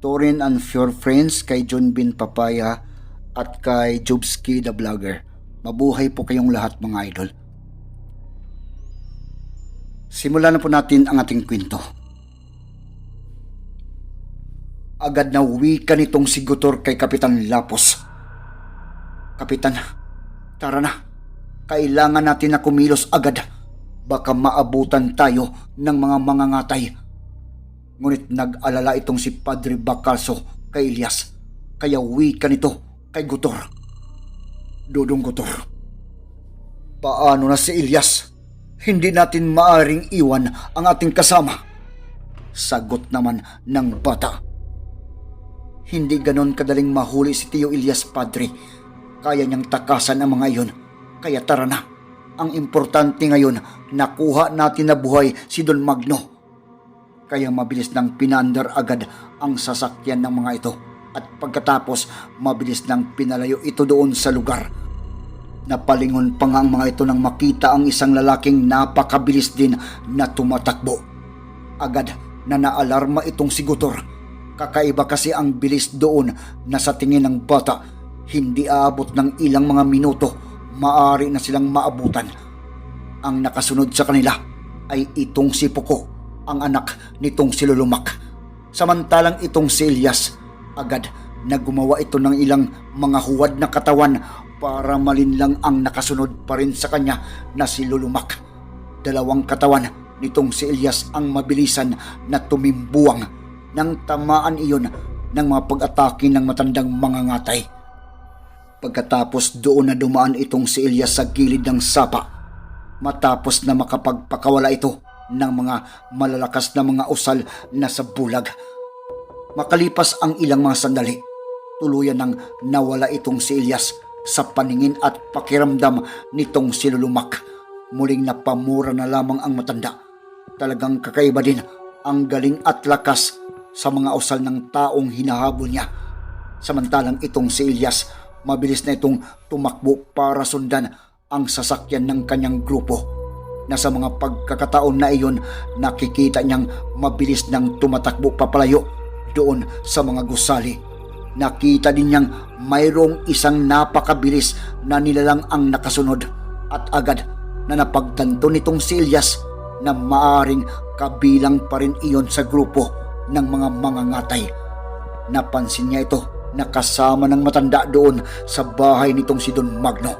Torin and Your Friends, kay John Bin Papaya at kay Jobski the Vlogger. Mabuhay po kayong lahat mga idol. Simulan na po natin ang ating kwento. Agad na wika nitong si kay Kapitan Lapos. Kapitan, tara na. Kailangan natin na kumilos agad. Baka maabutan tayo ng mga mangangatay. Ngunit nag-alala itong si Padre Bacalso kay Elias. Kaya wika nito kay Gutor. Dudong Gutor. Paano na si Elias? Hindi natin maaring iwan ang ating kasama. Sagot naman ng bata. Hindi ganon kadaling mahuli si Tio Elias Padre. Kaya niyang takasan ang mga iyon. Kaya tara na. Ang importante ngayon, nakuha natin na buhay si Don Magno. Kaya mabilis nang pinandar agad ang sasakyan ng mga ito. At pagkatapos, mabilis nang pinalayo ito doon sa lugar. Napalingon pa nga ang mga ito nang makita ang isang lalaking napakabilis din na tumatakbo. Agad na naalarma itong si Gutor. Kakaiba kasi ang bilis doon na sa tingin ng bata, hindi aabot ng ilang mga minuto, maari na silang maabutan. Ang nakasunod sa kanila ay itong si Puko, ang anak nitong si Lulumak. Samantalang itong si Elias, agad na gumawa ito ng ilang mga huwad na katawan para malinlang ang nakasunod pa rin sa kanya na si Lulumak. Dalawang katawan nitong si Elias ang mabilisan na tumimbuang nang tamaan iyon ng mga pag-atake ng matandang mga ngatay. Pagkatapos doon na dumaan itong si Elias sa gilid ng sapa, matapos na makapagpakawala ito ng mga malalakas na mga usal na sa bulag. Makalipas ang ilang mga sandali, tuluyan nang nawala itong si Elias sa paningin at pakiramdam nitong si Lulumak. Muling napamura na lamang ang matanda. Talagang kakaiba din ang galing at lakas sa mga usal ng taong hinahabol niya. Samantalang itong si Elias, mabilis na itong tumakbo para sundan ang sasakyan ng kanyang grupo. Na sa mga pagkakataon na iyon, nakikita niyang mabilis nang tumatakbo papalayo doon sa mga gusali. Nakita din niyang mayroong isang napakabilis na nilalang ang nakasunod at agad na napagtanto nitong si Elias na maaring kabilang pa rin iyon sa grupo ng mga mangangatay. Napansin niya ito na kasama ng matanda doon sa bahay nitong si Don Magno.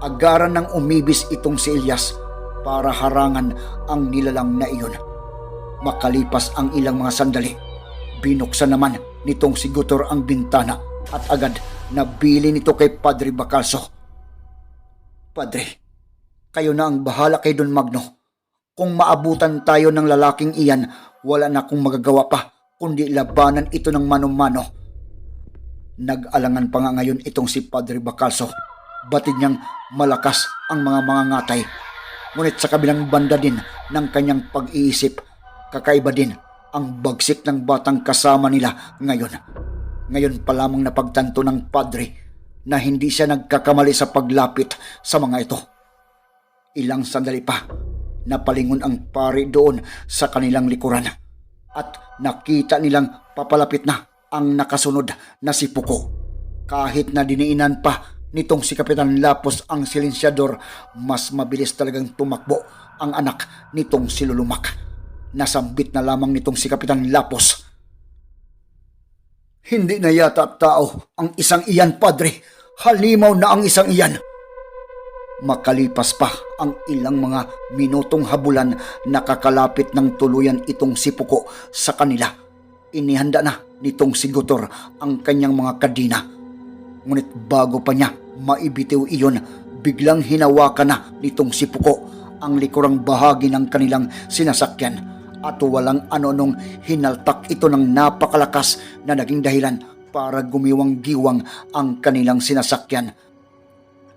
Agaran ng umibis itong si Elias para harangan ang nilalang na iyon. Makalipas ang ilang mga sandali, binuksan naman nitong si Gutor ang bintana at agad nabili nito kay Padre Bacalso. Padre, kayo na ang bahala kay Don Magno. Kung maabutan tayo ng lalaking iyan, wala na akong magagawa pa kundi labanan ito ng mano-mano. Nag-alangan pa nga ngayon itong si Padre Bacalso. Batid niyang malakas ang mga mga ngatay. Ngunit sa kabilang banda din ng kanyang pag-iisip, kakaiba din ang bagsik ng batang kasama nila ngayon. Ngayon pa lamang napagtanto ng padre na hindi siya nagkakamali sa paglapit sa mga ito. Ilang sandali pa, napalingon ang pari doon sa kanilang likuran at nakita nilang papalapit na ang nakasunod na si Puko. Kahit na diniinan pa nitong si Kapitan Lapos ang silensyador, mas mabilis talagang tumakbo ang anak nitong si Lulumak. Nasambit na lamang nitong si Kapitan Lapos. Hindi na yata tao ang isang iyan, Padre. Halimaw na ang isang iyan. Makalipas pa ang ilang mga minutong habulan, nakakalapit ng tuluyan itong si Puko sa kanila. Inihanda na nitong si Gutor ang kanyang mga kadina. Ngunit bago pa niya maibitiw iyon, biglang hinawakan na nitong si Puko ang likurang bahagi ng kanilang sinasakyan. At walang anonong hinaltak ito ng napakalakas na naging dahilan para gumiwang-giwang ang kanilang sinasakyan.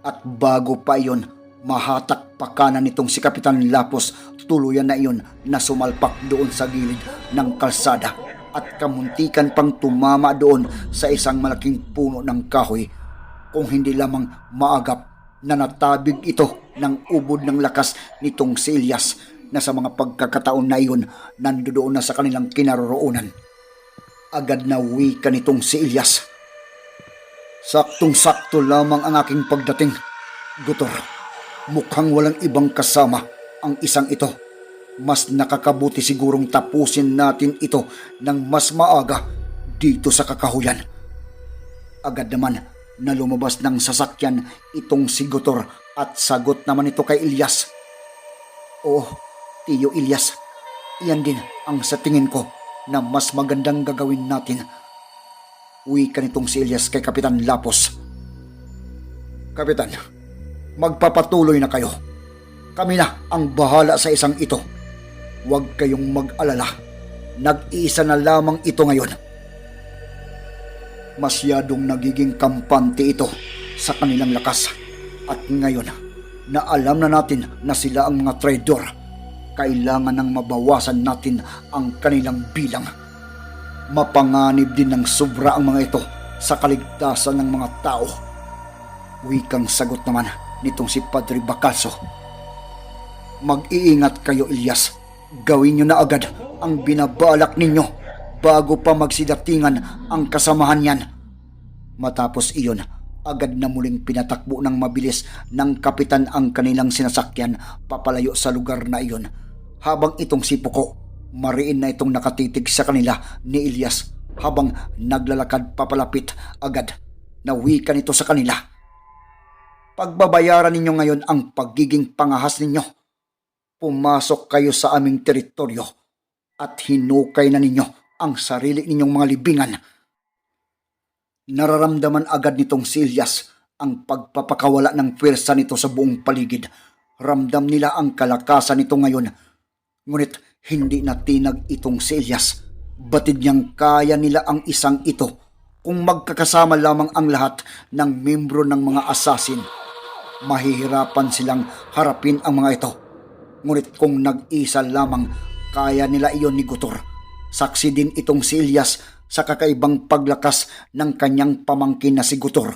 At bago pa iyon, mahatak pa kanan nitong si Kapitan Lapos. Tuluyan na iyon na sumalpak doon sa gilid ng kalsada at kamuntikan pang tumama doon sa isang malaking puno ng kahoy kung hindi lamang maagap na natabig ito ng ubod ng lakas nitong si Ilyas na sa mga pagkakataon na iyon nandoon na sa kanilang kinaroroonan. Agad na uwi ka nitong si Ilyas. Saktong-sakto lamang ang aking pagdating. Gutor, mukhang walang ibang kasama ang isang ito. Mas nakakabuti sigurong tapusin natin ito ng mas maaga dito sa kakahuyan. Agad naman na lumabas ng sasakyan itong si Gutor at sagot naman ito kay Ilyas. Oh, Tiyo Ilyas, iyan din ang sa tingin ko na mas magandang gagawin natin. Uwi ka nitong si Ilyas kay Kapitan Lapos. Kapitan, magpapatuloy na kayo. Kami na ang bahala sa isang ito. Huwag kayong mag-alala. Nag-iisa na lamang ito ngayon. Masyadong nagiging kampante ito sa kanilang lakas. At ngayon, na alam na natin na sila ang mga traidor, kailangan nang mabawasan natin ang kanilang bilang. Mapanganib din ng sobra ang mga ito sa kaligtasan ng mga tao. Wikang sagot naman nitong si Padre Bacalso. Mag-iingat kayo, Ilyas. Gawin nyo na agad ang binabalak ninyo bago pa magsidatingan ang kasamahan yan. Matapos iyon, agad na muling pinatakbo ng mabilis ng kapitan ang kanilang sinasakyan papalayo sa lugar na iyon. Habang itong si Puko, mariin na itong nakatitig sa kanila ni Ilyas habang naglalakad papalapit agad na wika nito sa kanila. Pagbabayaran ninyo ngayon ang pagiging pangahas ninyo. Pumasok kayo sa aming teritoryo at hinukay na ninyo ang sarili ninyong mga libingan. Nararamdaman agad nitong si Ilyas ang pagpapakawala ng pwersa nito sa buong paligid. Ramdam nila ang kalakasan nito ngayon. Ngunit hindi na tinag itong si Ilyas. Batid niyang kaya nila ang isang ito kung magkakasama lamang ang lahat ng membro ng mga asasin. Mahihirapan silang harapin ang mga ito. Ngunit kung nag-isa lamang, kaya nila iyon ni Gutor. Saksi din itong si sa kakaibang paglakas ng kanyang pamangkin na si Gutor.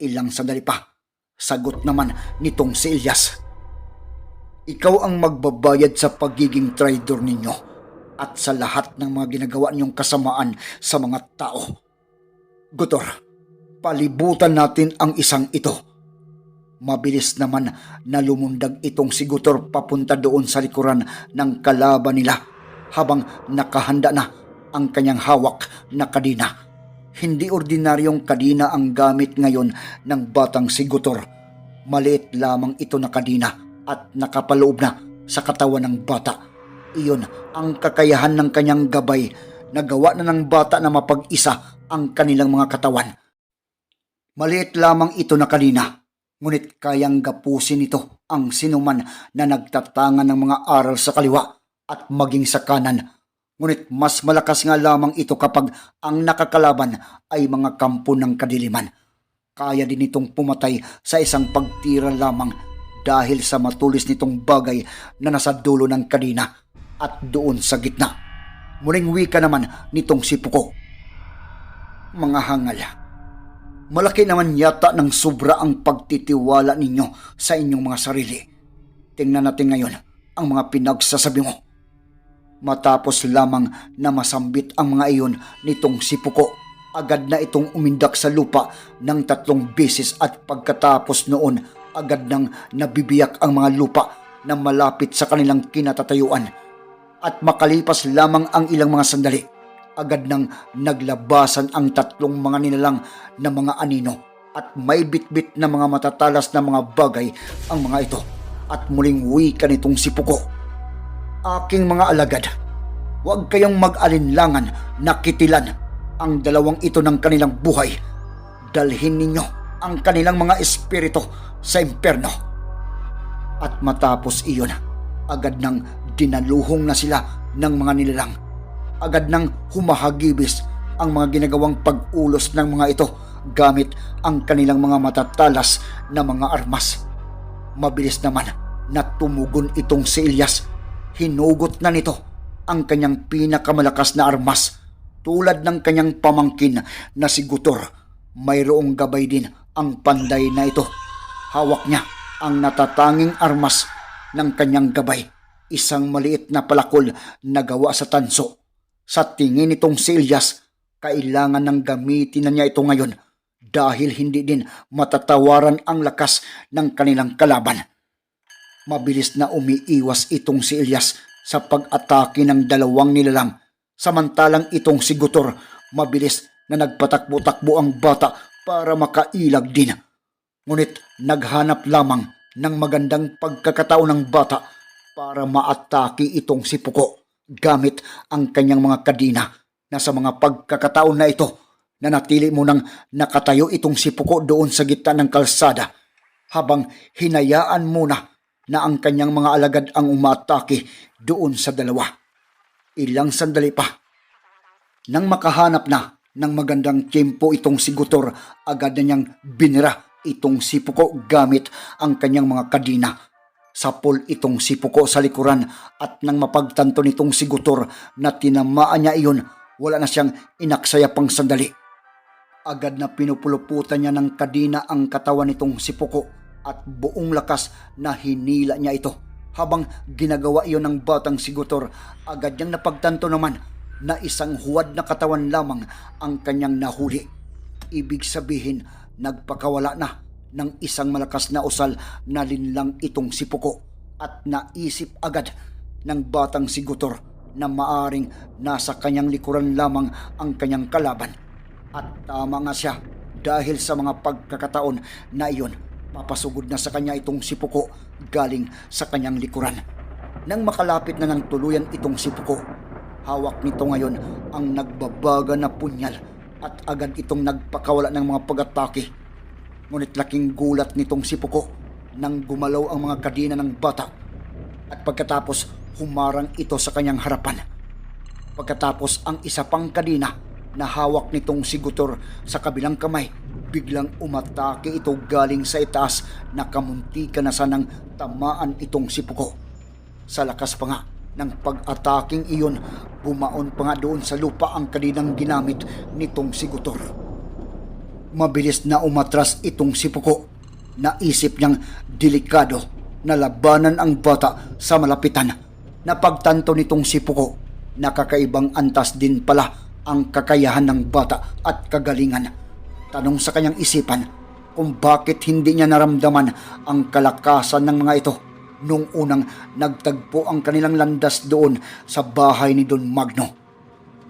Ilang sandali pa, sagot naman nitong si Ilyas. Ikaw ang magbabayad sa pagiging traitor ninyo at sa lahat ng mga ginagawa niyong kasamaan sa mga tao. Gutor, palibutan natin ang isang ito. Mabilis naman na lumundag itong si Gutor papunta doon sa likuran ng kalaban nila habang nakahanda na ang kanyang hawak na kadina. Hindi ordinaryong kadina ang gamit ngayon ng batang si Gutor. Maliit lamang ito na kadina at nakapaloob na sa katawan ng bata. Iyon ang kakayahan ng kanyang gabay na gawa na ng bata na mapag-isa ang kanilang mga katawan. Maliit lamang ito na kanina, ngunit kayang gapusin nito ang sinuman na nagtatangan ng mga aral sa kaliwa at maging sa kanan. Ngunit mas malakas nga lamang ito kapag ang nakakalaban ay mga kampo ng kadiliman. Kaya din itong pumatay sa isang pagtira lamang dahil sa matulis nitong bagay na nasa dulo ng kadina at doon sa gitna. Muling wika naman nitong si Puko. Mga hangal, malaki naman yata ng sobra ang pagtitiwala ninyo sa inyong mga sarili. Tingnan natin ngayon ang mga pinagsasabi mo. Matapos lamang na masambit ang mga iyon nitong si Puko, agad na itong umindak sa lupa ng tatlong beses at pagkatapos noon agad nang nabibiyak ang mga lupa na malapit sa kanilang kinatatayuan. At makalipas lamang ang ilang mga sandali, agad nang naglabasan ang tatlong mga nilalang na mga anino at may bitbit na mga matatalas na mga bagay ang mga ito at muling wika nitong si. Aking mga alagad, huwag kayong mag-alinlangan na kitilan ang dalawang ito ng kanilang buhay. Dalhin ninyo ang kanilang mga espiritu sa imperno. At matapos iyon, agad nang dinaluhong na sila ng mga nilalang. Agad nang humahagibis ang mga ginagawang pag-ulos ng mga ito gamit ang kanilang mga matatalas na mga armas. Mabilis naman na tumugon itong si Ilyas. Hinugot na nito ang kanyang pinakamalakas na armas tulad ng kanyang pamangkin na si Gutor. Mayroong gabay din ang panday na ito. Hawak niya ang natatanging armas ng kanyang gabay. Isang maliit na palakol na gawa sa tanso. Sa tingin nitong si Ilyas, kailangan ng gamitin na niya ito ngayon dahil hindi din matatawaran ang lakas ng kanilang kalaban. Mabilis na umiiwas itong si Ilyas sa pag-atake ng dalawang nilalang samantalang itong si Gutor mabilis na nagpatakbo-takbo ang bata para makailag din. Ngunit naghanap lamang ng magandang pagkakataon ng bata para maatake itong si Puko gamit ang kanyang mga kadina na sa mga pagkakataon na ito na natili mo nang nakatayo itong si Puko doon sa gitna ng kalsada habang hinayaan muna na ang kanyang mga alagad ang umatake doon sa dalawa. Ilang sandali pa. Nang makahanap na ng magandang tiyempo itong si Gutor, agad na niyang binira itong si Puko gamit ang kanyang mga kadina. Sapol itong si Puko sa likuran at nang mapagtanto nitong si Gutor na tinamaan niya iyon, wala na siyang inaksaya pang sandali. Agad na pinupuluputan niya ng kadina ang katawan nitong si Puko at buong lakas na hinila niya ito. Habang ginagawa iyon ng batang si Gutor, agad niyang napagtanto naman na isang huwad na katawan lamang ang kanyang nahuli. Ibig sabihin, nagpakawala na ng isang malakas na usal na linlang itong si Puko at naisip agad ng batang si Gutor na maaring nasa kanyang likuran lamang ang kanyang kalaban. At tama nga siya dahil sa mga pagkakataon na iyon, papasugod na sa kanya itong si Puko galing sa kanyang likuran. Nang makalapit na ng tuluyan itong si Puko, hawak nito ngayon ang nagbabaga na punyal at agad itong nagpakawala ng mga pag-atake. Ngunit laking gulat nitong si Puko nang gumalaw ang mga kadina ng bata at pagkatapos humarang ito sa kanyang harapan. Pagkatapos ang isa pang kadina na hawak nitong si Gutor sa kabilang kamay, biglang umatake ito galing sa itaas na kamuntika na sanang tamaan itong si Puko. Sa lakas pa nga ng pag-ataking iyon, bumaon pa nga doon sa lupa ang kaninang ginamit nitong si Gutor. Mabilis na umatras itong si Puko. Naisip niyang delikado na labanan ang bata sa malapitan. Napagtanto nitong si Puko na kakaibang antas din pala ang kakayahan ng bata at kagalingan. Tanong sa kanyang isipan kung bakit hindi niya naramdaman ang kalakasan ng mga ito nung unang nagtagpo ang kanilang landas doon sa bahay ni Don Magno.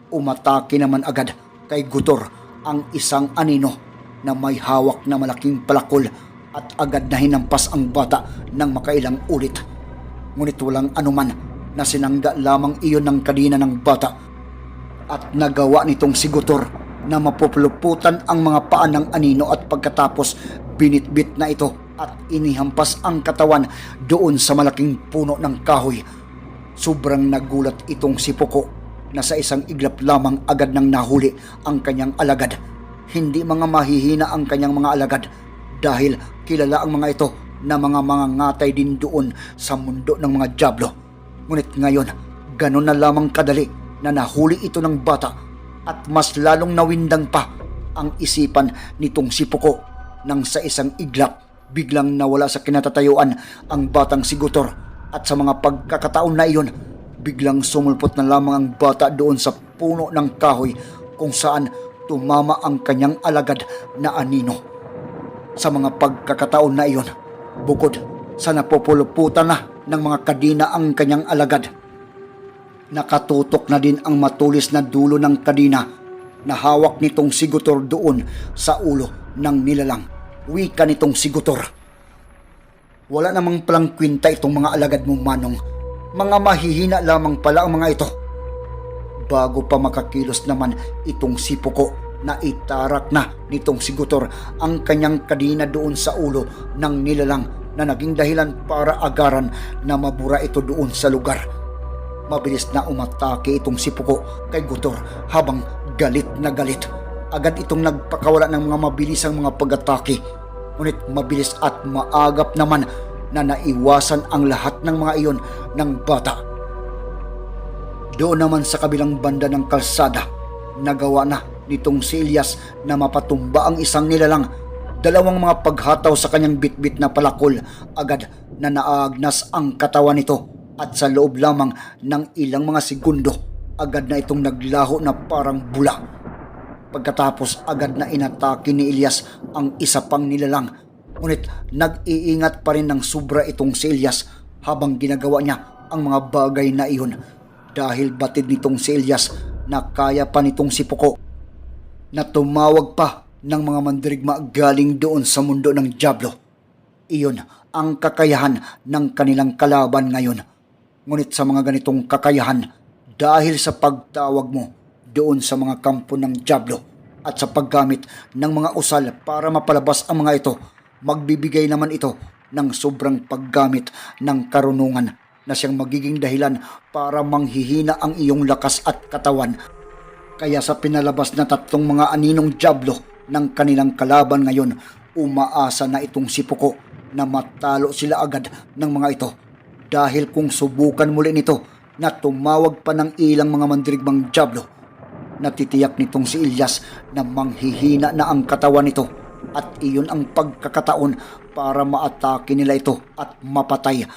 Umatake naman agad kay Gutor ang isang anino na may hawak na malaking palakol at agad na hinampas ang bata ng makailang ulit. Ngunit walang anuman na sinangga lamang iyon ng kadina ng bata at nagawa nitong si Gutor na mapupuluputan ang mga paa ng anino at pagkatapos binitbit na ito at inihampas ang katawan doon sa malaking puno ng kahoy. Sobrang nagulat itong si Puko na sa isang iglap lamang agad nang nahuli ang kanyang alagad. Hindi mga mahihina ang kanyang mga alagad dahil kilala ang mga ito na mga mga ngatay din doon sa mundo ng mga Diablo. Ngunit ngayon, ganun na lamang kadali na nahuli ito ng bata at mas lalong nawindang pa ang isipan nitong si Puko nang sa isang iglap biglang nawala sa kinatatayuan ang batang si Gutor at sa mga pagkakataon na iyon biglang sumulpot na lamang ang bata doon sa puno ng kahoy kung saan tumama ang kanyang alagad na anino. Sa mga pagkakataon na iyon, bukod sa napupuluputan na ng mga kadina ang kanyang alagad, nakatutok na din ang matulis na dulo ng kadina na hawak nitong sigutor doon sa ulo ng nilalang. Wika nitong sigutor. Wala namang palang kwinta itong mga alagad mong manong. Mga mahihina lamang pala ang mga ito. Bago pa makakilos naman itong sipuko na itarak na nitong sigutor ang kanyang kadina doon sa ulo ng nilalang na naging dahilan para agaran na mabura ito doon sa lugar. Mabilis na umatake itong si Puko kay Gutor habang Galit na galit. Agad itong nagpakawala ng mga mabilisang mga pag-atake. Ngunit mabilis at maagap naman na naiwasan ang lahat ng mga iyon ng bata. Doon naman sa kabilang banda ng kalsada, nagawa na nitong si Elias na mapatumba ang isang nilalang. Dalawang mga paghataw sa kanyang bitbit na palakol, agad na naagnas ang katawan nito at sa loob lamang ng ilang mga segundo, agad na itong naglaho na parang bula. Pagkatapos agad na inatake ni Elias ang isa pang nilalang. Ngunit nag-iingat pa rin ng sobra itong si Elias habang ginagawa niya ang mga bagay na iyon dahil batid nitong si Elias na kaya pa nitong si Puko na tumawag pa ng mga mandirigma galing doon sa mundo ng Diablo. Iyon ang kakayahan ng kanilang kalaban ngayon. Ngunit sa mga ganitong kakayahan, dahil sa pagtawag mo doon sa mga kampo ng Diablo at sa paggamit ng mga usal para mapalabas ang mga ito, magbibigay naman ito ng sobrang paggamit ng karunungan na siyang magiging dahilan para manghihina ang iyong lakas at katawan kaya sa pinalabas na tatlong mga aninong Diablo ng kanilang kalaban ngayon, umaasa na itong si Puko na matalo sila agad ng mga ito. Dahil kung subukan muli nito na tumawag pa ng ilang mga mandirigmang Diablo, natitiyak nitong si Ilyas na manghihina na ang katawan nito at iyon ang pagkakataon para maatake nila ito at mapatay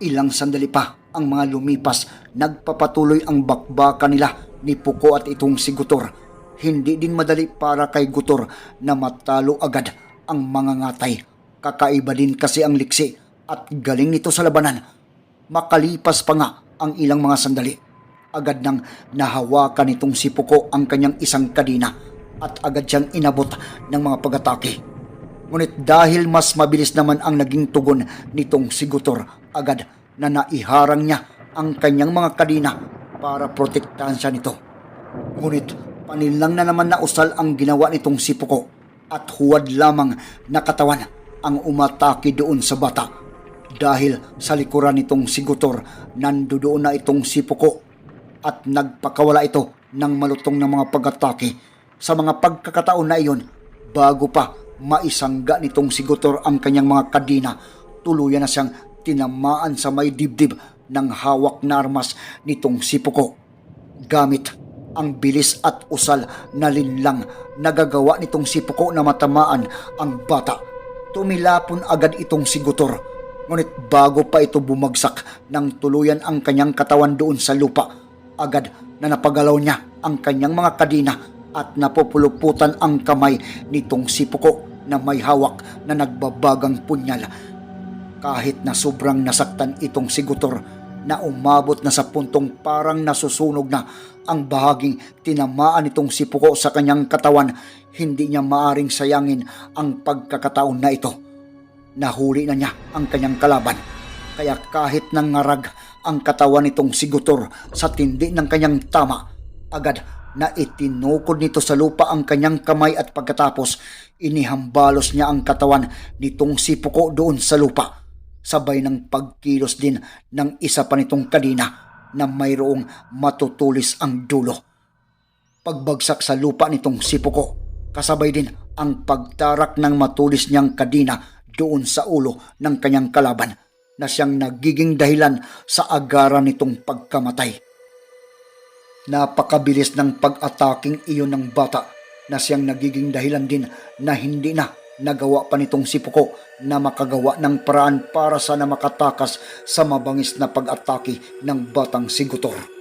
Ilang sandali pa ang mga lumipas, nagpapatuloy ang bakbaka nila ni Puko at itong si Gutor. Hindi din madali para kay Gutor na matalo agad ang mga ngatay. Kakaiba din kasi ang liksi at galing nito sa labanan. Makalipas pa nga ang ilang mga sandali. Agad nang nahawakan nitong si Puko ang kanyang isang kadina at agad siyang inabot ng mga pag-atake. Ngunit dahil mas mabilis naman ang naging tugon nitong si Gutor, agad na naiharang niya ang kanyang mga kadina para protektahan siya nito. Ngunit panilang na naman na usal ang ginawa nitong si Puko at huwad lamang na katawan ang umatake doon sa bata. Dahil sa likuran nitong si Gutor, nandoon na itong si Puko at nagpakawala ito ng malutong na mga pag-atake sa mga pagkakataon na iyon bago pa maisangga nitong si Gutor ang kanyang mga kadina tuluyan na siyang tinamaan sa may dibdib ng hawak na armas nitong si Puko. Gamit ang bilis at usal na linlang nagagawa nitong si Puko na matamaan ang bata. Tumilapon agad itong si Gutor. Ngunit bago pa ito bumagsak ng tuluyan ang kanyang katawan doon sa lupa, agad na napagalaw niya ang kanyang mga kadina at napupuluputan ang kamay nitong si Puko na may hawak na nagbabagang punyal kahit na sobrang nasaktan itong si Gutor na umabot na sa puntong parang nasusunog na ang bahaging tinamaan itong si Puko sa kanyang katawan, hindi niya maaring sayangin ang pagkakataon na ito. Nahuli na niya ang kanyang kalaban. Kaya kahit nangarag ang katawan nitong si Gutor sa tindi ng kanyang tama, agad na itinukod nito sa lupa ang kanyang kamay at pagkatapos inihambalos niya ang katawan nitong si Puko doon sa lupa sabay ng pagkilos din ng isa pa nitong kadina na mayroong matutulis ang dulo. Pagbagsak sa lupa nitong sipuko, kasabay din ang pagtarak ng matulis niyang kadina doon sa ulo ng kanyang kalaban na siyang nagiging dahilan sa agaran nitong pagkamatay. Napakabilis ng pag-ataking iyon ng bata na siyang nagiging dahilan din na hindi na nagawa pa nitong si Puko na makagawa ng paraan para sana makatakas sa mabangis na pag-atake ng batang si Gutor.